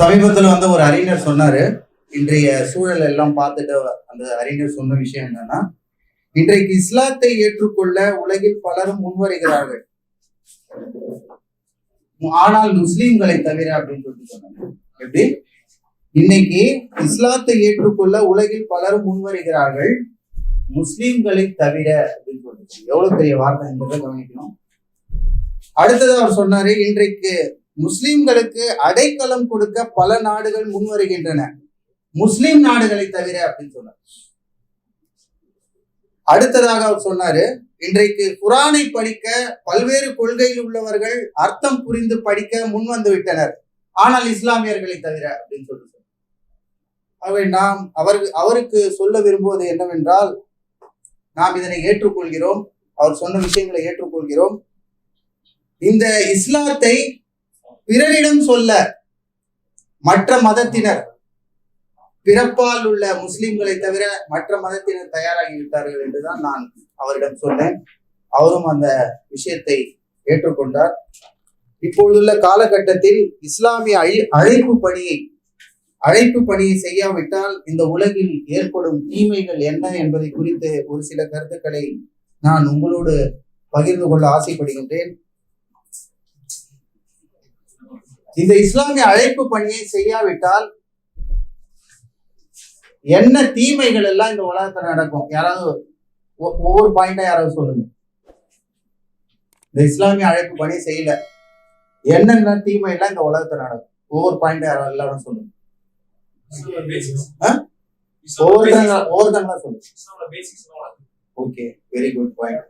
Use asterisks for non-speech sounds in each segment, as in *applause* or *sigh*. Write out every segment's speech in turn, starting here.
சமீபத்தில் வந்து ஒரு அறிஞர் சொன்னாரு இன்றைய சூழல் எல்லாம் பார்த்துட்டு அந்த அறிஞர் சொன்ன விஷயம் என்னன்னா இன்றைக்கு இஸ்லாத்தை ஏற்றுக்கொள்ள உலகில் பலரும் முன்வருகிறார்கள். ஆனால் முஸ்லீம்களை தவிர அப்படின்னு சொல்லிட்டு சொன்னாங்க. எப்படி? இன்னைக்கு இஸ்லாத்தை ஏற்றுக்கொள்ள உலகில் பலரும் முன்வருகிறார்கள் முஸ்லீம்களை தவிர அப்படின்னு சொல்லிட்டு. எவ்வளவு பெரிய வார்த்தை என்பதை கவனிக்கணும். அடுத்தது அவர் சொன்னாரு இன்றைக்கு முஸ்லிம்களுக்கு அடைக்கலம் கொடுக்க பல நாடுகள் முன்வருகின்றன. முஸ்லிம் நாடுகளை தவிர அப்படின்னு சொன்னார். அடுத்ததாக அவர் சொன்னாரு இன்றைக்கு குரானை படிக்க பல்வேறு கொள்கையில் உள்ளவர்கள் அர்த்தம் புரிந்து படிக்க முன் வந்து விட்டனர். ஆனால் இஸ்லாமியர்களை தவிர அப்படின்னு சொல்லி சொன்னார். ஆகவே நாம் அவர் அவருக்கு சொல்ல விரும்புவது என்னவென்றால் நாம் இதனை ஏற்றுக்கொள்கிறோம். அவர் சொன்ன விஷயங்களை ஏற்றுக்கொள்கிறோம். இந்த இஸ்லாத்தை பிறரிடம் சொல்ல மற்ற மதத்தினர். பிறப்பால் உள்ள முஸ்லிம்களை தவிர மற்ற மதத்தினர் தயாராகி விட்டார்கள் என்றுதான் நான் அவரிடம் சொன்னேன். அவரும் அந்த விஷயத்தை ஏற்றுக்கொண்டார். இப்பொழுதுள்ள காலகட்டத்தில் இஸ்லாமிய அழி அழைப்பு பணியை அழைப்பு பணியை செய்யாவிட்டால் இந்த உலகில் ஏற்படும் தீமைகள் என்ன என்பதை குறித்து ஒரு சில கருத்துக்களை நான் உங்களோடு பகிர்ந்து கொள்ள ஆசைப்படுகின்றேன். இந்த இஸ்லாமிய அழைப்பு பணியை செய்யாவிட்டால் என்ன தீமைகள் எல்லாம் இந்த உலகத்துல நடக்கும்? யாராவது ஒவ்வொரு பாயிண்டா யாராவது சொல்லுங்க. இந்த இஸ்லாமிய அழைப்பு பணி செய்யல. என்னென்ன தீமை எல்லாம் இந்த உலகத்துல நடக்கும்? ஒவ்வொரு பாயிண்டா யாராவது எல்லாரும் சொல்லுங்க? ஒவ்வொருத்தங்க ஒவ்வொருத்தங்களா சொல்லுங்க. ஓகே வெரி குட் பாயிண்ட்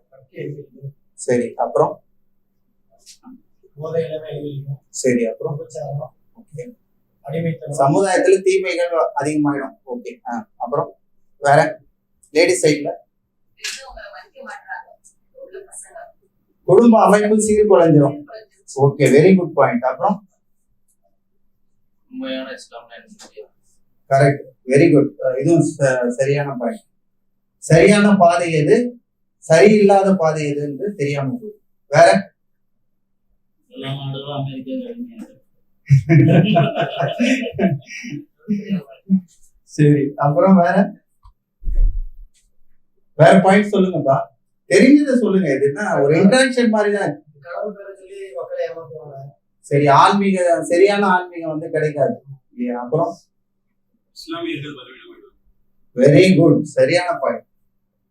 சரி அப்புறம்? சரி அப்புறம் ஓகே சமுதாயத்துல தீமைகள் அதிகமாயிடும். ஓகே அப்புறம் வேற லேடிஸ் சைட்ல குடும்ப அமைப்பு சீர்குலைஞ்சிரும். ஓகே வெரி குட் பாயிண்ட் அப்புறம்? உண்மையான இஸ்லாம்னா. கரெக்ட் வெரி குட் இதுவும் சரியான பாயிண்ட் சரியான பாதை எது? சரியில்லாத பாதை எது என்று தெரியாம போகுது வேற? *laughs* சரி அப்புறம் வேற? வேற பாயிண்ட் சொல்லுங்கப்பா. தெரிஞ்சதை சொல்லுங்க இது என்ன ஒரு இன்ட்ராக்ஷன் மாதிரி தான் சரி ஆன்மீக சரியான ஆன்மீகம் வந்து கிடைக்காது. அப்புறம்? வெரி குட் சரியான பாயிண்ட்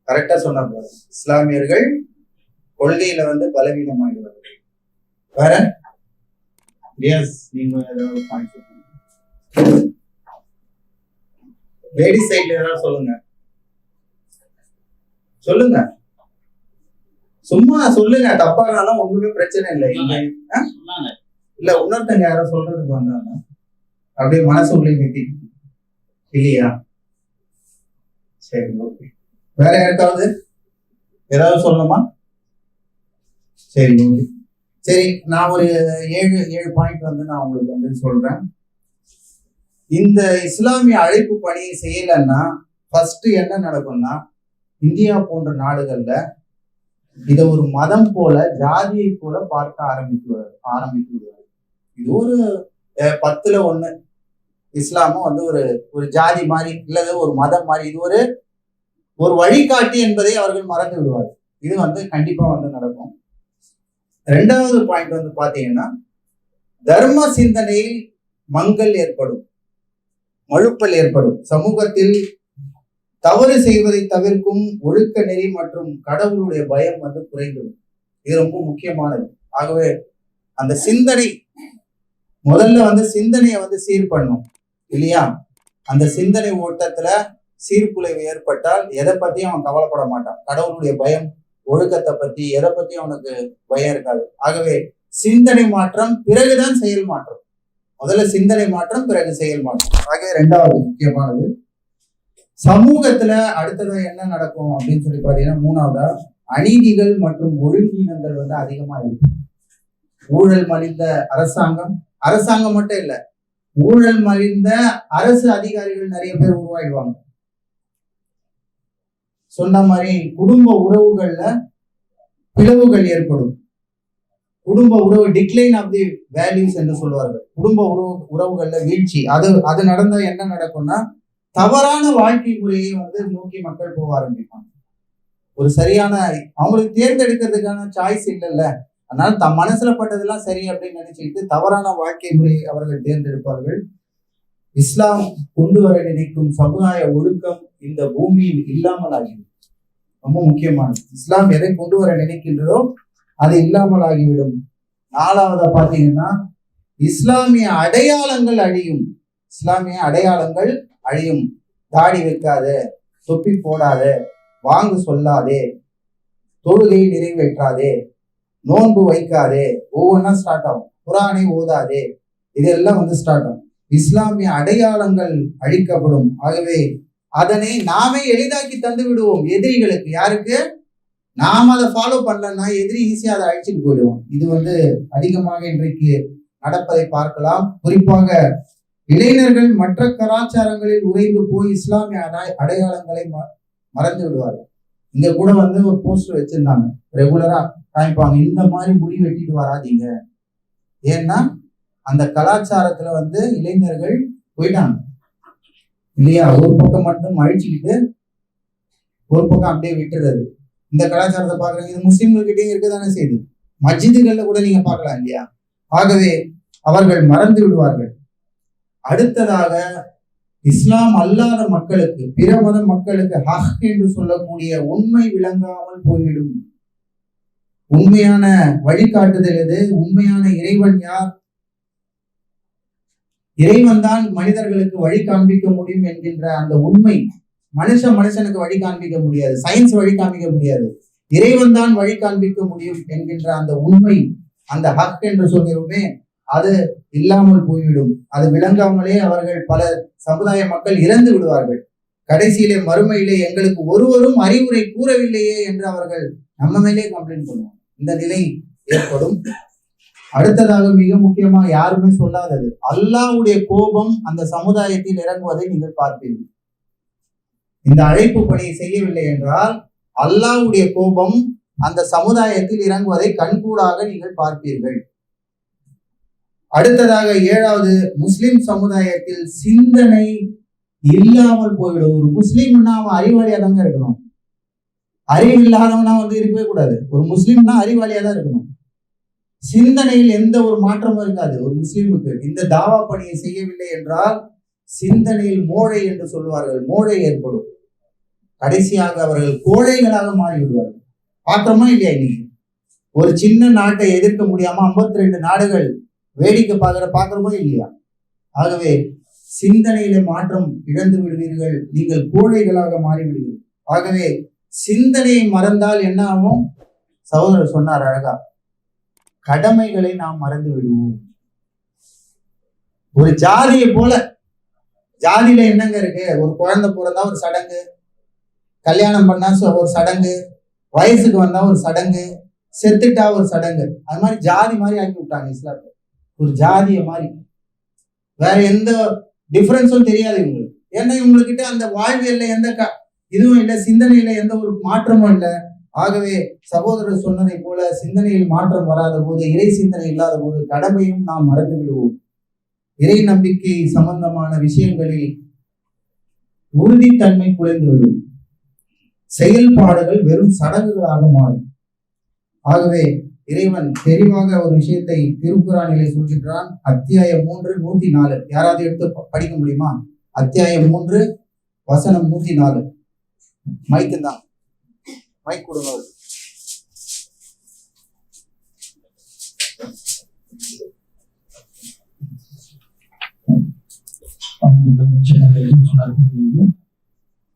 கரெக்டா சொன்னாங்க இஸ்லாமியர்கள் கொள்கையில வந்து பலவீனமாகிடுவார்கள் வேற? எஸ் நீங்க ஏதாவது பாயிண்ட் சொல்லுங்க. லேடிஸ் சைட்ல ஏதாவது சொல்லுங்க. சொல்லுங்க. சும்மா சொல்லுங்க தப்பா இருந்தாலும் ஒண்ணுமே பிரச்சனை இல்லை. இல்ல. இன்னொருத்தங்க யாரோ சொல்றதுக்கு வந்தாங்க. அப்படியே மனசு உள்ளே நிறுத்தி. இல்லையா? சரி ஓகே வேற யாருக்காவது? ஏதாவது சொல்லணுமா? சரி ஓகே சரி நான் ஒரு ஏழு ஏழு பாயிண்ட் வந்து நான் உங்களுக்கு வந்து சொல்றேன். இந்த இஸ்லாமிய அழைப்பு பணியை செய்யலைன்னா ஃபர்ஸ்ட் என்ன நடக்கும்னா இந்தியா போன்ற நாடுகள்ல இதை ஒரு மதம் போல ஜாதியை போல பார்க்க ஆரம்பித்து ஆரம்பித்து விடுவார் இது ஒரு பத்துல ஒண்ணு. இஸ்லாமும் வந்து ஒரு ஒரு ஜாதி மாதிரி இல்லது ஒரு மதம் மாதிரி இது ஒரு ஒரு வழிகாட்டி என்பதை அவர்கள் மறந்து விடுவார் இது வந்து கண்டிப்பா வந்து நடக்கும். ரெண்டாவது பாயிண்ட் வந்து பார்த்தீங்கன்னா தர்ம சிந்தனையில் மங்கல் ஏற்படும். மழுப்பல் ஏற்படும். சமூகத்தில் தவறு செய்வதை தவிர்க்கும் ஒழுக்க நெறி மற்றும் கடவுளுடைய பயம் வந்து குறைந்துடும் இது ரொம்ப முக்கியமானது. ஆகவே அந்த சிந்தனை முதல்ல வந்து சிந்தனையை வந்து சீர் பண்ணும் இல்லையா? அந்த சிந்தனை ஓட்டத்துல சீர்குலைவு ஏற்பட்டால் எதை பத்தியும் அவன் கவலைப்பட மாட்டான். கடவுளுடைய பயம் ஒழுக்கத்தை பத்தி எதை பத்தி அவனுக்கு பயம் இருக்காது. ஆகவே சிந்தனை மாற்றம் பிறகுதான் செயல் மாற்றம். முதல்ல சிந்தனை மாற்றம் பிறகு செயல் மாற்றம். ஆகவே ரெண்டாவது முக்கியமானது சமூகத்துல அடுத்ததா என்ன நடக்கும் அப்படின்னு சொல்லி பாத்தீங்கன்னா மூணாவதா அநீதிகள் மற்றும் ஒழுங்கீனங்கள் வந்து அதிகமா இருக்கு. ஊழல் மலிந்த அரசாங்கம் அரசாங்கம் மட்டும் இல்ல ஊழல் மலிந்த அரசு அதிகாரிகள் நிறைய பேர் உருவாயிடுவாங்க. சொன்ன மாதிரி குடும்ப உறவுகள்ல பிளவுகள் ஏற்படும். குடும்ப உறவு டிக்ளைன் ஆஃப் தி வேல்யூஸ் என்று சொல்வார்கள். குடும்ப உறவு உறவுகள்ல வீழ்ச்சி. அது அது நடந்தா என்ன நடக்கும்னா தவறான வாழ்க்கை முறையை வந்து நோக்கி மக்கள் போக ஆரம்பிப்பாங்க. ஒரு சரியான அவங்களுக்கு தேர்ந்தெடுக்கிறதுக்கான சாய்ஸ் இல்லைல்ல. அதனால தம் மனசுல பட்டதெல்லாம் சரி அப்படின்னு நினைச்சுக்கிட்டு தவறான வாழ்க்கை முறையை அவர்கள் தேர்ந்தெடுப்பார்கள். இஸ்லாம் கொண்டு வர நினைக்கும் சமுதாய ஒழுக்கம் இந்த பூமியில் இல்லாமல் ஆகிவிடும் ரொம்ப முக்கியமானது. இஸ்லாம் எதை கொண்டு வர நினைக்கின்றதோ அது இல்லாமல் ஆகிவிடும் நாலாவதா பாத்தீங்கன்னா இஸ்லாமிய அடையாளங்கள் அழியும். இஸ்லாமிய அடையாளங்கள் அழியும். தாடி வைக்காத தொப்பி போடாத வாங்கு சொல்லாதே தொழுகை நிறைவேற்றாதே நோன்பு வைக்காதே ஒவ்வொன்றா ஸ்டார்ட் ஆகும். குரானை ஓதாதே இதெல்லாம் வந்து ஸ்டார்ட் ஆகும். இஸ்லாமிய அடையாளங்கள் அழிக்கப்படும். ஆகவே அதனை நாமே எளிதாக்கி தந்து விடுவோம். எதிரிகளுக்கு யாருக்கு? நாம் அதை ஃபாலோ பண்ணலன்னா எதிரி ஈஸியாக அதை அழிச்சிட்டு போயிடுவோம் இது வந்து அதிகமாக இன்றைக்கு நடப்பதை பார்க்கலாம். குறிப்பாக இளைஞர்கள் மற்ற கலாச்சாரங்களில் உறைந்து போய் இஸ்லாமிய அடையாளங்களை ம- மறந்து விடுவார்கள். இங்க கூட வந்து ஒரு போஸ்டர் வச்சிருந்தாங்க. ரெகுலரா காமிப்பாங்க. இந்த மாதிரி முடி வெட்டிட்டு வராதீங்க. ஏன்னா அந்த கலாச்சாரத்துல வந்து இளைஞர்கள் போயிட்டாங்க. இல்லையா? ஒரு பக்கம் மட்டும் அழிச்சுக்கிட்டு ஒரு பக்கம் அப்படியே விட்டுறது. இந்த கலாச்சாரத்தை பாக்குறாங்க இது முஸ்லிம்கள்கிட்டயும் இருக்கதானே செய்யுது. மஸ்ஜிதுகள்ல கூட நீங்க பார்க்கலாம் இல்லையா? ஆகவே அவர்கள் மறந்து விடுவார்கள். அடுத்ததாக இஸ்லாம் அல்லாத மக்களுக்கு பிற மத மக்களுக்கு ஹக் என்று சொல்லக்கூடிய உண்மை விளங்காமல் போய்விடும். உண்மையான வழிகாட்டுதல் எது? உண்மையான இறைவன் யார்? இறைவன் தான் மனிதர்களுக்கு வழி காண்பிக்க முடியும் என்கின்ற அந்த உண்மை மனுஷன் மனுஷனுக்கு வழி காண்பிக்க முடியாது. சயின்ஸ் வழி காண்பிக்க முடியாது. இறைவன் தான் வழி காண்பிக்க முடியும் என்கின்ற அந்த உண்மை அந்த ஹக் என்று சொல்கிறோமே அது இல்லாமல் போய்விடும். அது விளங்காமலே அவர்கள் பல சமுதாய மக்கள் இறந்து விடுவார்கள். கடைசியிலே மறுமையிலே எங்களுக்கு ஒருவரும் அறிவுரை கூறவில்லையே என்று அவர்கள் நம்ம மேலே கம்ப்ளைண்ட் பண்ணுவோம் இந்த நிலை ஏற்படும். அடுத்ததாக மிக முக்கியமாக யாருமே சொல்லாதது. அல்லாவுடைய கோபம் அந்த சமுதாயத்தில் இறங்குவதை நீங்கள் பார்ப்பீர்கள். இந்த அழைப்பு பணியை செய்யவில்லை என்றால் அல்லாஹ்வுடைய கோபம் அந்த சமுதாயத்தில் இறங்குவதை கண்கூடாக நீங்கள் பார்ப்பீர்கள். அடுத்ததாக ஏழாவது முஸ்லிம் சமுதாயத்தில் சிந்தனை இல்லாமல் போயிடும் ஒரு முஸ்லீம்னா அவன் அறிவாளியா தாங்க இருக்கணும். அறிவு இல்லாதவனா வந்து இருக்கவே கூடாது. ஒரு முஸ்லீம்னா அறிவாளியா தான் இருக்கணும். சிந்தனையில் எந்த ஒரு மாற்றமும் இருக்காது. ஒரு முஸ்லீமுக்கு இந்த தாவா பணியை செய்யவில்லை என்றால் சிந்தனையில் மோழை என்று சொல்லுவார்கள். மோழை ஏற்படும். கடைசியாக அவர்கள் கோழைகளாக மாறிவிடுவார்கள். பார்க்கிறோமா இல்லையா இன்னைக்கு? ஒரு சின்ன நாட்டை எதிர்க்க முடியாம 52 ரெண்டு நாடுகள் வேடிக்கை பார்க்கிற பார்க்கிறோமா இல்லையா? ஆகவே சிந்தனையில மாற்றம் இழந்து விடுவீர்கள். நீங்கள் கோழைகளாக மாறிவிடுவீர்கள். ஆகவே சிந்தனையை மறந்தால் என்ன ஆகும்? சகோதரர் சொன்னார் அழகா. கடமைகளை நாம் மறந்து விடுவோம். ஒரு ஜாதியை போல ஜாதியில என்னங்க இருக்கு? ஒரு குழந்தை பிறந்தா ஒரு சடங்கு கல்யாணம் பண்ணா ஒரு சடங்கு வயசுக்கு வந்தா ஒரு சடங்கு செத்துட்டா ஒரு சடங்கு. அது மாதிரி ஜாதி மாதிரி ஆக்கி விட்டாங்க இஸ்லாத்துல. ஒரு ஜாதிய மாதிரி. வேற எந்த டிஃபரன்ஸும் தெரியாது இவங்களுக்கு. ஏன்னா இவங்ககிட்ட அந்த வாழ்வியல்ல எந்த க- இதுவும் இல்லை சிந்தனையில எந்த ஒரு மாற்றமும் இல்லை. ஆகவே சகோதரர் சொன்னதை போல சிந்தனையில் மாற்றம் வராத போது இறை சிந்தனை இல்லாத போது கடமையும் நாம் மறந்து விடுவோம். இறை நம்பிக்கை சம்பந்தமான விஷயங்களில் உறுதித்தன்மை குறைந்துவிடும் செயல்பாடுகள் வெறும் சடங்குகளாக மாறும். ஆகவே இறைவன் தெளிவாக ஒரு விஷயத்தை திருக்குறானிலே சொல்கின்றான். அத்தியாயம் மூன்று நூத்தி நாலு யாராவது எடுத்து ப- படிக்க முடியுமா? அத்தியாயம் மூன்று வசனம் நூத்தி நாலு மைக்கு தான் மைக் கொடுங்க.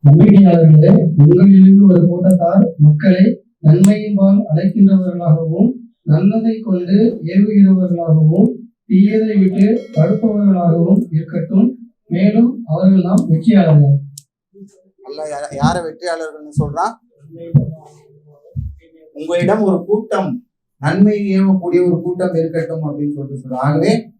நம்பிக்கையாளர்களே உங்களிலிருந்து ஒரு கூட்டத்தார் மக்களை நன்மையின்பால் அழைக்கின்றவர்களாகவும் நல்லதை கொண்டு ஏவுகிறவர்களாகவும் தீயதை விட்டு தடுப்பவர்களாகவும் இருக்கட்டும். மேலும் அவர்கள் நாம் வெற்றியாளர்கள். அல்லாஹ் யார- யார வெற்றியாளர்கள்னு சொல்றான்? உங்களிடம் ஒரு கூட்டம் நன்மை ஏவக்கூடிய ஒரு கூட்டம் இருக்கட்டும் அப்படின்னு சொல்லிட்டு சொல்றான் ஆகவே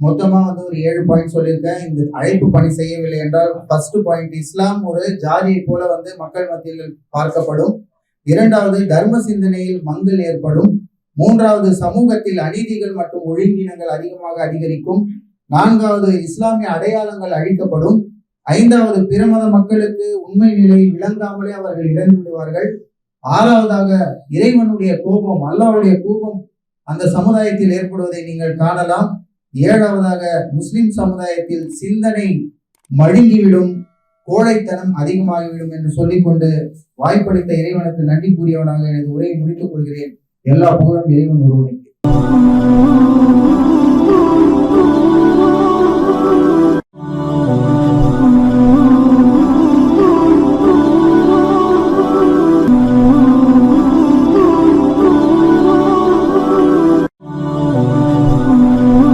மொத்தமா வந்து ஒரு ஏழு பாயிண்ட் சொல்லியிருக்கேன். இந்த அழைப்பு பணி செய்யவில்லை என்றால் ஃபர்ஸ்ட் பாயிண்ட் இஸ்லாம் ஒரு ஜாதியை போல வந்து மக்கள் மத்தியில் பார்க்கப்படும். இரண்டாவது தர்ம சிந்தனையில் மங்கல் ஏற்படும். மூன்றாவது சமூகத்தில் அநீதிகள் மற்றும் ஒழுங்கினங்கள் அதிகமாக அதிகரிக்கும். நான்காவது இஸ்லாமிய அடையாளங்கள் அழிக்கப்படும். ஐந்தாவது பிற மத மக்களுக்கு உண்மை நிலை விளங்காமலே அவர்கள் இழந்து விடுவார்கள். ஆறாவதாக இறைவனுடைய கோபம் அல்லாவுடைய கோபம் அந்த சமுதாயத்தில் ஏற்படுவதை நீங்கள் காணலாம். ஏழாவதாக முஸ்லிம் சமுதாயத்தில் சிந்தனை மழுங்கிவிடும் கோழைத்தனம் அதிகமாகிவிடும் என்று சொல்லிக்கொண்டு வாய்ப்பளித்த இறைவனுக்கு நன்றி கூறியவனாக எனது உரையை முடித்துக் கொள்கிறேன். எல்லா புகழும் இறைவன் ஒருவனுக்கு.